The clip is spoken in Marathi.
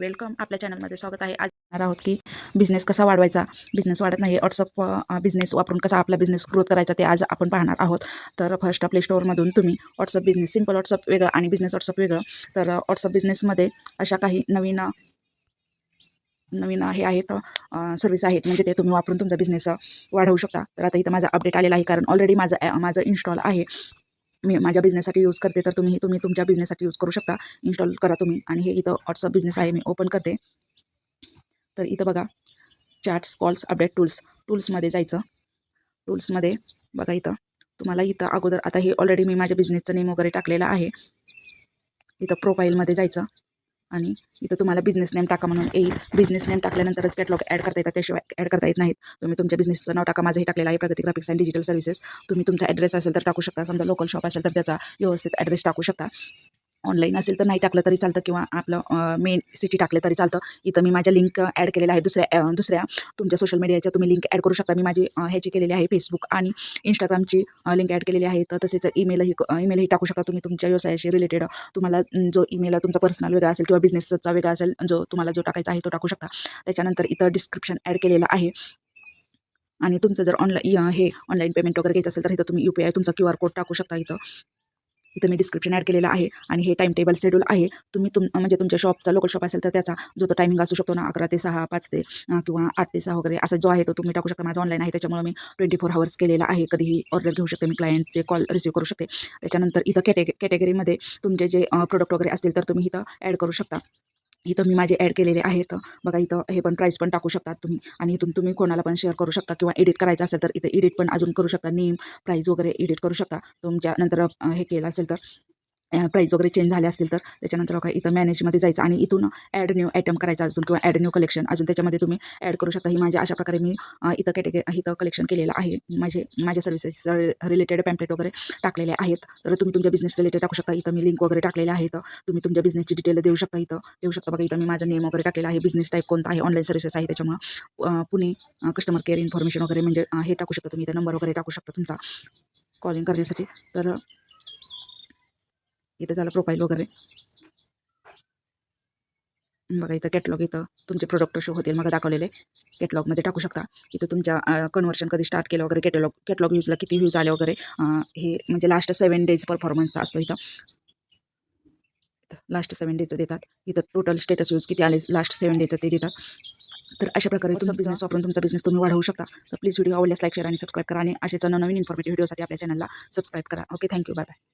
वेलकम. आपल्या चॅनलमध्ये स्वागत आहे. आज आहोत की बिझनेस कसा वाढवायचा? बिझनेस वाढत नाही व्हॉट्सअप बिझनेस वापरून कसा आपला बिझनेस ग्रोथ करायचा ते आज आपण पाहणार आहोत. तर फर्स्ट प्ले स्टोअरमधून तुम्ही व्हॉट्सअप बिझनेस सिंपल व्हॉट्सअप वेगळं आणि बिझनेस व्हॉट्सअप वेगळं. तर व्हॉट्सअप बिझनेसमध्ये अशा काही नवीन नवीन हे आहेत सर्विस आहेत. म्हणजे ते तुम्ही वापरून तुमचा बिझनेस वाढवू शकता. तर आता इथं माझा अपडेट आलेला आहे. कारण ऑलरेडी माझं माझं इन्स्टॉल आहे. मी माझ्या बिझनेससाठी यूज करते तर तुम्ही तुम्ही तुमच्या बिझनेससाठी यूज करू शकता. इन्स्टॉल करा तुम्ही. आणि हे इथं व्हॉट्सअप बिझनेस आहे मी ओपन करते. तर इथं बघा चॅट्स कॉल्स अपडेट टूल्स टूल्समध्ये जायचं. टूल्समध्ये बघा इथं. तुम्हाला इथं अगोदर आता हे ऑलरेडी मी माझ्या बिझनेसचं नेम वगैरे टाकलेलं आहे. इथं प्रोफाईलमध्ये जायचं. आणि इथं तुम्हाला बिझनेस नेम टाका म्हणून येईल. बिझनेस नेम टाकल्यानंतरच कॅटलॉग ॲड करता येतात त्याशिवाय ॲड करता येत नाहीत. तुम्ही तुमच्या बिझनेसचं नाव टाका माझंही टाकलेलं आहे प्रगती ग्राफिक्स अँड डिजिटल सर्व्हिसेस तुम्ही तुमचा ॲड्रेस असेल तर टाकू शकता समजा लोकल शॉप असेल तर त्याचा व्यवस्थित ॲड्रेस टाकू शकता. ऑनलाईन असेल तर नाही टाकलं तरी चालतं किंवा आपलं मेन सिटी टाकलं तरी चालतं. इथं मी माझ्या लिंक ॲड केलेल्या आहे दुसऱ्या दुसऱ्या तुमच्या सोशल मीडियाच्या तुम्ही लिंक ॲड करू शकता. मी माझी ह्याची केलेली आहे फेसबुक आणि इंस्टाग्रामची लिंक ॲड केलेली आहे. तर तसेच ईमेलही ईमेलही टाकू शकता तुम्ही तुमच्या व्यवसायाशी रिलेटेड तुम्हाला जो ईमेल तुमचा पर्सनल वेगळा असेल किंवा बिझनेसचा वेगळा असेल जो तुम्हाला जो टाकायचा आहे तो टाकू शकता. त्याच्यानंतर इथं डिस्क्रिप्शन ॲड केलेलं आहे. आणि तुमचं जर ऑनलाईन हे ऑनलाईन पेमेंट वगैरे घ्यायचं असेल तर इथं तुम्ही यू पी आय तुमचा क्यू आर कोड टाकू शकता इथं. इथं मी डिस्क्रिप्शन ॲड केलेलं आहे आणि हे टाईम टेबल शेड्यूल आहे. तुम्ही तुम म्हणजे तुमच्या शॉपचा लोकल शॉप असेल तर त्याचा जो तो टायमिंग असू शकतो ना अकरा ते सहा पाच ते किंवा आठ ते सहा वगैरे असा जो आहे तो तुम्ही टाकू शकता. माझा ऑनलाईन आहे त्याच्यामुळे मी ट्वेंटी फोर हवर्स केलेला आहे. कधीही ऑर्डर घेऊ शकते मी क्लायंटचे कॉल रिसिव्ह करू शकते. त्याच्यानंतर इथं कॅटेग कॅटेगरीमध्ये तुमचे जे प्रोडक्ट वगैरे असतील तर तुम्ही इथं ॲड करू शकता. इथं मी माझे ॲड केलेले आहेत. बघा इथं हे पण प्राईस पण टाकू शकतात तुम्ही. आणि इथून तुम्ही कोणाला पण शेअर करू शकता किंवा एडिट करायचं असेल तर इथं एडिट पण अजून करू शकता. नेम प्राईस वगैरे एडिट करू शकता. तुमच्या नंतर हे केलं असेल तर. प्राईस वगैरे चेंज झाले असतील तर त्याच्यानंतर बघा इथं मॅनेजमध्ये जायचं आणि इथून ॲड न्यू आयटम करायचा अजून किंवा ॲड न्यू कलेक्शन अजून त्याच्यामध्ये तुम्ही ॲड करू शकता. ही माझ्या अशा प्रकारे मी इथं कॅटेगरी इथं कलेक्शन केलेलं आहे. माझे माझ्या सर्व्हिसेस रिलेटेड पॅम्पलेट वगैरे टाकलेले आहेत. तर तुम्ही तुमच्या बिझनेस रिलेटेड टाकू शकता. इथं मी लिंक वगैरे टाकलेले आहेत. तुम्ही तुमच्या बिझनेसची डिटेल देऊ शकता इथं. देऊ शकता बघा इथं मी माझा नेम वगैरे टाकलेला आहे. बिझनेस टाईप कोणता आहे? ऑनलाईन सर्व्हिसेस आहे त्याच्यामुळं. पुणे कस्टमर केअर इन्फॉर्मेशन वगैरे म्हणजे हे टाकू शकता तुम्ही. इथं नंबर वगैरे टाकू शकता तुमचा. कॉलिंग करण्यासाठी. तर इथं झालं प्रोफाईल वगैरे. बघा इथं कॅटलॉग इथं तुमचे प्रोडक्ट शो होतील मग दाखवलेले. कॅटलॉगमध्ये टाकू शकता. इथं तुमच्या कन्वर्शन कधी स्टार्ट केलं वगैरे कॅटलॉग कॅटलॉग यूजला किती व्ह्यूज आले वगैरे हे म्हणजे लास्ट सेवन डेज परफॉर्मन्सचा असतो इथं. लास्ट सेवन डेजचं देतात. इथं टोटल स्टेटस यूज किती आले लास्ट सेवन डेजचं ते देतात. तर अशा प्रकारे तुमचा बिझनेस वापरून तुमचा बिझनेस तुम्ही वाढवू शकता. तर प्लीज व्हिडिओ आवडल्यास लाईक शेअर आणि सबस्क्राईब करा आणि असेच नवीन इन्फॉर्मेटिव्ह व्हिडिओसाठी आपल्या चॅनलला सबस्क्राईब करा. Okay thank you bye bye